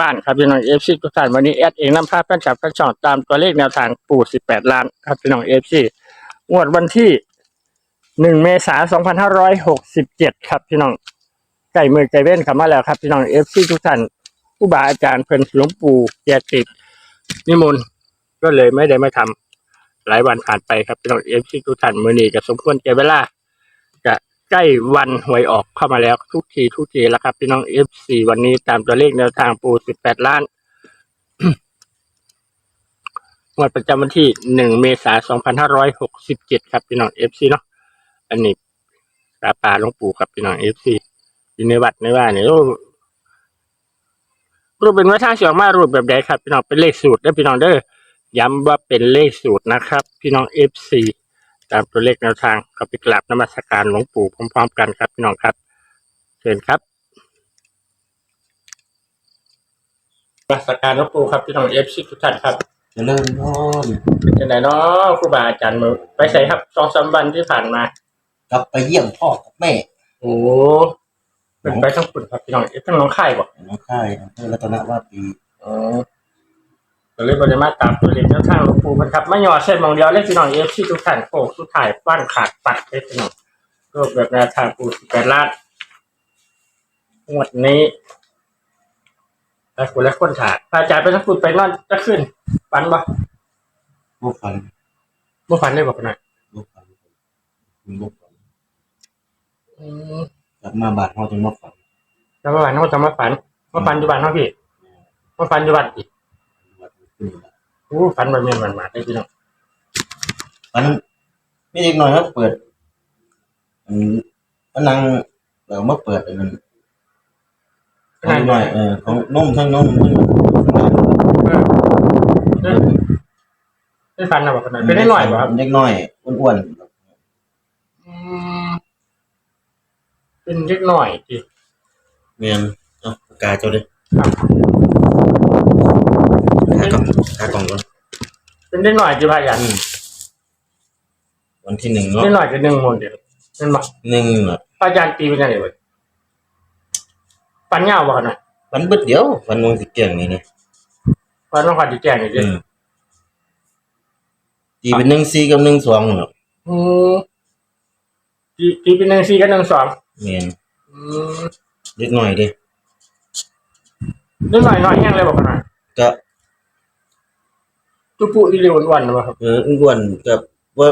บ้านครับพี่น้องเอฟซีทุกท่านวันนี้แอดเองนำภาพแฟนคลับแฟนช่องตามตัวเลขแนวทางปู่สิบแปดล้านครับพี่น้องเอฟซีงวดวันที่หนึ่งเมษายนสองพันห้าร้อยหกสิบเจ็ดครับพี่น้องไก่มือไก่เว้นข้ามาแล้วครับพี่น้องเอฟซีทุกท่านผู้บาอาจารย์เพิ่นหลวงปู่แกติดนิมนต์ก็เลยไม่ได้มาทำหลายวันผ่านไปครับพี่น้องเอฟซีทุกท่านมือนี้ก็สมควรแก่เวลา ใกล้วันหวยออกเข้ามาแล้วทุกทีทุกทีแล้วครับพี่น้องเอฟซีวันนี้ตามตัวเลขแนวทางปูสิบแปดล้านงวดประจำวันที่หนึ่งเมษายนสองพันห้าร้อยหกสิบเจ็ดครับพี่น้องเอฟซีเนาะอันนี้ตาปลาหลวงปู่ครับพี่น้องเอฟซีอยู่ในวัดในว่าเนี่ยรูปเป็นว่าทาเสียงมารูปแบบใดครับ พี่น้องเป็นเลขสูตรเด้พี่น้องเด้อย้ำว่าเป็นเลขสูตรนะครับ พี่น้องเอฟซี ตามตัวเลขแนวทางก็ไปกราบนมัสการหลวงปู่พร้อมๆกันครับพี่น้องครับ เชิญครับนมัสการหลวงปู่ครับพี่น้องเอฟซีทุกท่านครับเจริญพรเป็นไหนเนาะครูบาอาจารย์มือไปใส่ครับสองสามวันที่ผ่านมา กลับไปเยี่ยมพ่อกับแม่โอ้เป็นไปทั้งฝุ่นครับพี่น้องเอฟทั้งน้องไข่บ่น้องค่ายอำเภอรัตนวาปีอ๋อ ก็เลยบริมาตามตัวเลขแนวทางหลวงปู่มันครับไม่ยอเส้นมองเดียวเลขพี่น้องเอฟซีทุกท่านโอ้สุดท้ายบ้านขาดปัดเลยพี่น้องรูปแบบแนวทางปู่สิบแปดล้านงวดนี้แล้วคุณและคนถ่ายพระอาจารย์ไปทั้งฝุ่นไปนอนจะขึ้นฝันบ่ลูกฟันบ่ฝันเลยบอกหน่อยลูกฟันคุณลูกฟันอืมกลับมาบาดพ่อจึงมาฝันแล้วเมื่อวานเขาจะมาฝันมาฝันอยู่บ้านเขาพี่มาฝันอยู่บ้านอีก วัดขึ้นมาโอ้ฝันแบบเมียนมันมาได้พี่น้องฝันไม่เด็กหน่อยครับเปิดอันอันนังเรามาเปิดอันนั้นของเด็กหน่อยเออของนมทั้งนมทั้งเออได้ฝันนะบอกกันหน่อยเป็นได้หน่อยบ่ครับเด็กน้อยอ้วนอืมเป็นเล็กหน่อยจีๆเมียนเอ้าปากกาเจ้าดิครับ หากล่องหากล่องก่อน เป็นเล็กหน่อยจีพายันอืมวันที่หนึ่งเนาะเล็กหน่อยจะหนึ่งโมงเดียวเป็นบ่หนึ่งเนาะพายันตีเป็นยังไงเว้ยฝันยาวบ่กันหน่อยฝันเบิดเดียวฝันวงสิเก่งนี่นี่ฝันต้องฝันจีแจ้งนี่จีอืมตีเป็นหนึ่งสี่กับหนึ่งสองเนาะอืมตีตีเป็นหนึ่งสี่กับหนึ่งสองเมียนอืมเล็กน้อยเดิเล็กหน่อยน้อยแห้งเลยบอกกันหน่อยก็ ตุ๊ปุที่เร็ววันๆนะบ่ครับเอออ้วนกับว่า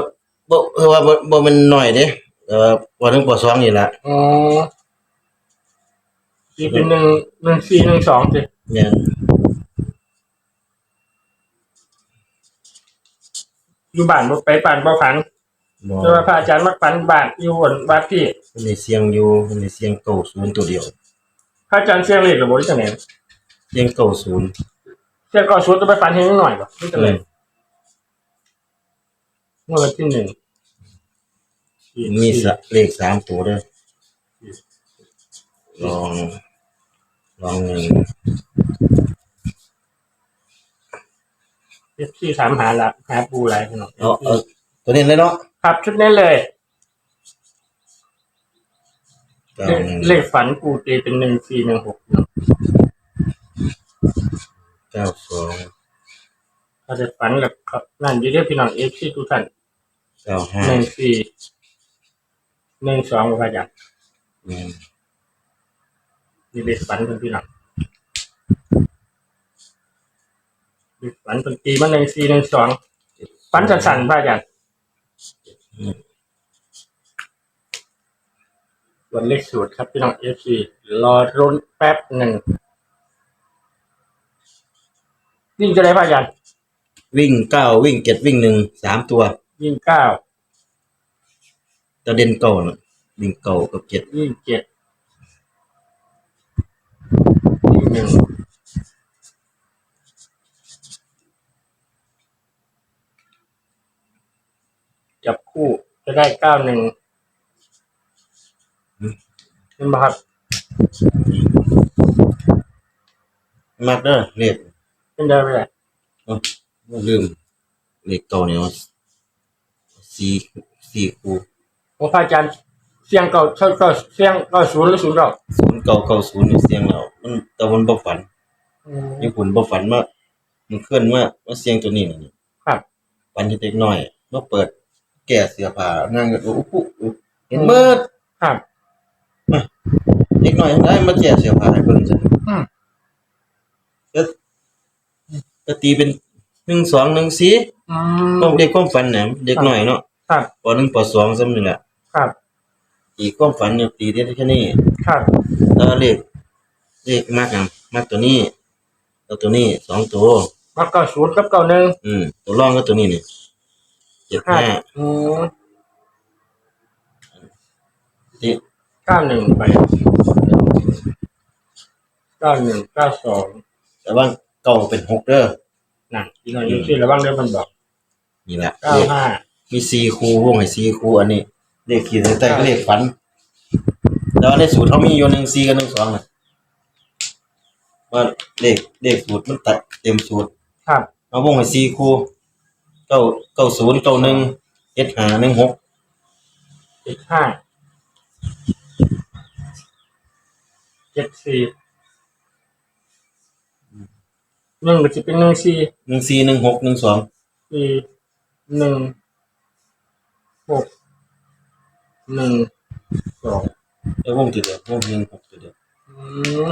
บ่เออว่าบ่บ่แมันน้อยเด้เออว่าถึงปสองนี่ล่ะอ๋อตีเป็นหนึ่งหนึ่งสี่หนึ่งสองจีเมียนอยู่บ้านบ่ไปบ้านบ่ฝันบ่แต่ว่าพระอาจารย์มักฝันบ้านอยู่บนบ้านที่มันได้เสียงอยู่มันได้เสียงเก้าศูนย์ตัวเดียวพระอาจารย์เสียงเลขหรือบ่ที่จังได๋เสียงเก้าศูนย์ เสียงก็สุดจะไปฝันเห็นหน่อยบ่ที่จังเอได๋อเมื่อวันที่หนึ่งมีสะเลขสามตัวเด้อลอง ลองหนึ่งเอฟซีถามหาละหาปูอะไรพี่น้องเอาเอาตัวนี้เลยเนาะครับชุดนี้เลยเก้าเลขหนึ่งเลขฝันปูตีเป็นหนึ่งสี่หนึ่งหกเก้าสองถ้าจะฝันกับครับนั่นอยู่เด้อพี่น้องเอฟซีทุกท่านเก้าห้าหนึ่งสี่หนึ่งสองพระอาจารย์เมียนมีเลขฝันเป็นพี่น้องเลขฝันเป็นตีมันหนึ่งสี่หนึ่งสองฝันสั่นๆพระอาจารย์วันเลขสูตรครับพี่น้องเอฟซีรอรุนแป๊บหนึ่ง วิ่งจะได้พระอาจารย์วิ่งเก้าวิ่งเจ็ดวิ่งหนึ่งสามตัววิ่งเก้าจะเด่นเก่าน่ะวิ่งเก่ากับเจ็ดวิ่งเจ็ดวิ่งหนึ่งจับคู่จะได้เก้าหนึ่งเห็นไหมครับมากเด้อเลข เป็นได้ไหมล่ะบ่ลืมเลขเก่าเนี่ยสี่สี่คู่ผมพระอาจารย์เสียงเก่าเท่าเก่าเสียงเก่าศูนย์หรือศูนย์เก่าศูนย์เก่าเก่าศูนย์นี่เสียงเรามันแต่มันบ่ฝันอืมญี่ปุ่นบ่ฝันว่ามันเคลื่อนว่าว่าเสียงตัวนี้นี่ครับ ฝันเด็กน้อยมาเปิดแก่เสื้อผ้านั่งกันอุ๊บอุ๊บอุ๊บเห็นเบิดครับ เด็กน้อยได้มาแก่เสื้อผ้าให้เบิ่งซั่นอืมก็ ก็ตีเป็น1 2 1 4อืมต้องเด็กความฝันน่ะเด็กน้อยเนาะครับป .1 ป .2 ซ้ำนี่แหละครับ ตีความฝันเนี่ยตีได้แค่นี้ครับ แล้วเลขเลขมากอะมากตัวนี้แล้วตัวนี้สองตัวมาเก้าศูนย์กับเก้าหนึ่งอืมตัวรองก็ตัวนี้นี่เจ็ดครับห้าอืมที่เก้าหนึ่งไปเก้าหนึ่งเก้าสองแต่ว่า เก่าเป็นหกเด้อนั่นอีกหน่อยอยูซี่ระวังเรื่องมันบอกนี่แหละเก้าเลขห้ามีสี่คูวงให้สี่คูอันนี้เลขขีดเส้นใต้ก็เลขฝันแต่ว่าในสูตรเขามีอยู่หนึ่งสี่กับหนึ่งสองนะว่าเลขเลขสูตรมันตัดเต็มสูตรครับเอาวงให้สี่คูเก้าเก้าศูนย์เก้าหนึ่งเจ็ดห้าหนึ่งหกเจ็ดห้าเจ็ดสี่ หนึ่งก็จะเป็นหนึ่งสี่หนึ่งสี่หนึ่งหกหนึ่งสองสี่หนึ่งหกหนึ่งสองแล้ววงตัวเดียววงหนึ่งหกตัวเดียวอืม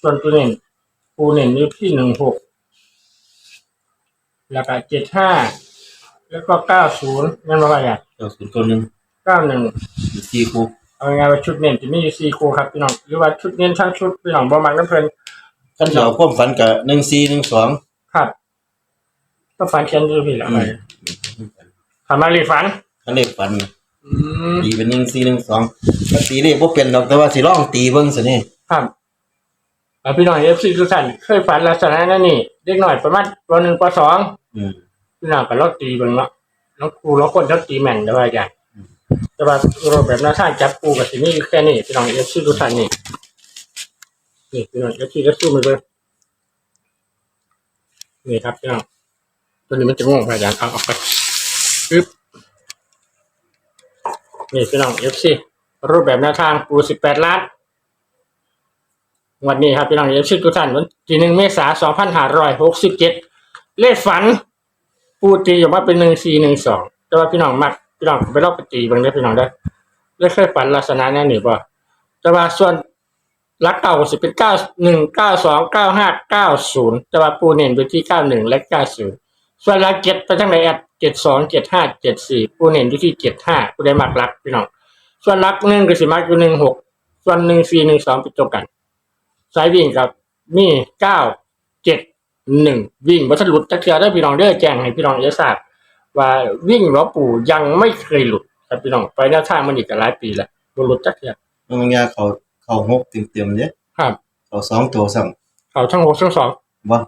ส่วนตัวเน่นปูเน่นอยู่ที่หนึ่งหกแล้วก็เจ็ดห้าแล้วก็เก้าศูนย์นั่นว่าไงเก้าศูนย์เก้าหนึ่งเก้าหนึ่งมีสี่คูเอาไงายๆว่าชุดเน่นจะมีอยู่สี่คู่ครับพี่น้องหรือว่าชุดเน้นทั้งชุดพี่น้องบ่มักน้ำเพลิน ขันจะเอาความฝันกับหนึ่งสี่หนึ่งสองครับก็ฝันเขียนดูพี่ละไปฝันมารีฝันขันเลขฝันอืมตีเป็นหนึ่งสี่หนึ่งสองก็ตีเลขพวกเป็นดอกแต่ว่าสิร้องตีเบิ้งสินี่ครับแล้วพี่น้องเอฟซีทุกท่านเคยฝันลักษณะนั้นนี่เด็กหน่อยประมาณปหนึ่งปสองอืมพี่น้องก็ลอกตีเบิ่งเนาะน้องครูแล้วคนชอบตีแม่นได้ว่าอย่างแต่ว่ารูปแบบหน้าท่างจับปูกับสินี่แค่นี้พี่น้องเอฟซีทุกท่านนี่ นี่พี่น้องเอฟซีก็สู้มือเลยนี่ครับพี่น้องตัวนี้มันจะง่วงไปอย่างเอาออกไปปึ๊บนี่พี่น้องเอฟซีรูปแบบหน้าทางปูสิบแปดล้านวันนี้ครับพี่น้องเอฟซีทุกท่านวันที่หนึ่งเมษายนสองพันห้าร้อยหกสิบเจ็ดเลขฝัน ปูตีออกมาเป็นหนึ่งสี่หนึ่งสองแต่ว่าพี่น้องมักพี่น้องไปรอบไปตีบางได้พี่น้องได้อได้เคยฝันลักษณะนั้นนี่ป่ะแต่ว่าส่วน รักเก่าสิเป็นเก้าหนึ่งเก้าสองเก้าห้าเก้าศูนย์แต่ว่าปูเน้นไปที่เก้าหนึ่งและเก้าศูนย์ส่วนรักเจ็ดไปทั้งไหนแอดเจ็ดสองเจ็ดห้าเจ็ดสี่ปูเน้นอยู่ที่เจ็ดห้าปูได้มักรักพี่น้องส่วนรักหนึ่งก็สิมักอยู่หนึ่งหกส่วนหนึ่งสี่หนึ่งสองเป็นตัวกัน สายวิ่งกับมีเก้าเจ็ดหนึ่งวิ่งวัสดุจักเทือได้พี่น้องเด้อแจ้งให้พี่น้องเอทราบว่าวิ่งหลวงปู่ยังไม่เคยหลุดครับพี่น้องไปแนวทางมันอีกหลายปีแล้วบ่หลุดจักเทือบางอย่างเขา เขาหกเต็มเต็มๆเนี่ยครับ เขาสองตัวซ้เขาทั้งหกทั้งสองำบ่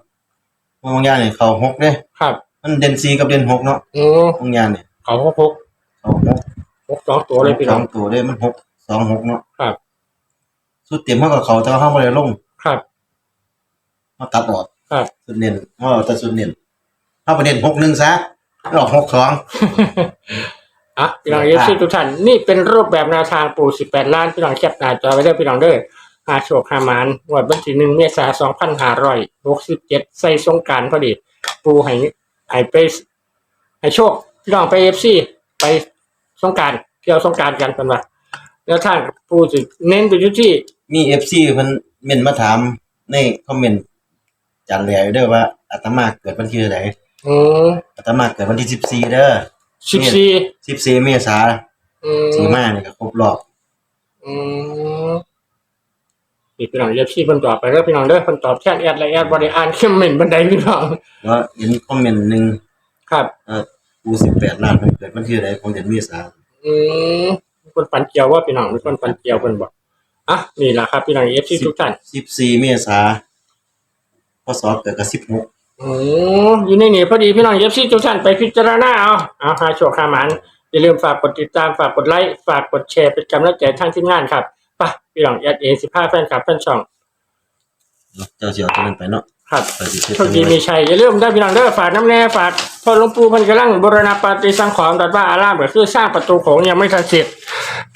บางอย่างเนี่ยเขาหกเนี่ยครับมันเด่นสี่กับเด่นหกเนาะโอ้บางอย่างเนี่ยเขาหกหกเขาหกหกสองตัวเลยพี่สน้อองงตัวเลยมันหกสองหกเนาะครับ สุดเต็มเท่ากับเขาแต่ว่าเขาไม่ได้ลงครับเขาตัดออกครับ สุดเน้นเขาเอาแต่สุดเน้นเขาไปเน้นหกหนึ่งซะหลอกหกสอง อะพี่น้องเอฟซีทุกท่านนี่เป็นรูปแบบแนวทางปู่สิบแปดล้านพี่น้องแคปหน้าจอไว้เด้อพี่น้องเด้อหาโชคหามานงวดวันที่หนึ่งเมษายนสองพันห้าร้อยหกสิบเจ็ดใส่สงกรารพอดี ปูให้ให้ไปให้โชคพี่น้องไปเอฟซีไปสงกรารเที่ยวสงกรารกันเป็นว่าแล้วทางปูสิเน้นไปอยู่ที่มีเอฟซีเพิ่นเม่นมาถามในคอมเมนต์จันแหล่อยู่เด้อว่าอาตมาเกิดวันที่เท่าไหร่อืมอาตมาเกิดวันที่สิบสี่เด้อ สิบสี่สิบสี่เมษาอืมสีมาเนี่ยก็ครบรอบอืมนี่พี่น้องเอฟซีเพิ่นตอบไปแล้วพี่น้องเด้อเพิ่นตอบแค่แอดและแอดบริอ่านเข้มเหม็นบันไดพี่น้องแล้วเห็นคอมเมนต์หนึ่งครับ เอ่อกูสิบแปดล้านมันเกิดวันที่อะไรของเดือนเมษาอืมมีคนปันเกียวว่าพี่น้องมีคนปันเกียวเพิ่นบอกอะนี่แหละครับพี่น้องเอฟซีทุกท่านสิบสี่เมษาพศเกิดกับสิบหก อืมอยู่ในนี่พอดีพี่น้องเอฟซีทุกท่านไปพิจารณาเอาเอาหาโชคหาหมันอย่าลืมฝากกดติดตามฝากกดไลค์ฝากกดแชร์เป็นกำลังใจทางทีมงานครับไปพี่น้องแอดเอสิบห้าแฟนคลับแฟนช่องเจ้าเสียวตัวนั้นไปเนาะครับไปสิเฮ็ดโชคดีมีชัยอย่าลืมได้พี่น้องเด้อฝากน้ำแน่ฝากพ่อหลวงปู่เพันกำลังบูรณปฏิสังขรณ์ตัดว่าอารามก็คือสร้างประตูโขงยังไม่ทันเสร็จ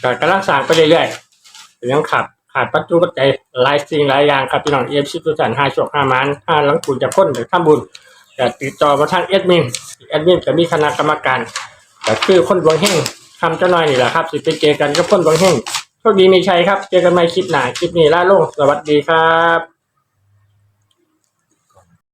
ก็กำลังสร้างไปเรื่อยๆยังขับ ขาดปัจจุบันใจยหลายสิ่งหลายอย่างครับพี่น้องเอฟซีทุกท่านห้าโชคห้ามันห้าหลังคุณจะพ้นหรือทำบุญแต่ติดต่อมาทางแอดมินแอดมินจะมีคณะกรรมการแต่คือคนดวงเฮงคำเจ้าน้อยนี่แหละครับ สิไปเจอกันก็พ้นดวงเฮงโชคดีมีชัยครับ เจอกันใหม่คลิปหน้าคลิปนี้ล่าโลงสวัสดีครับ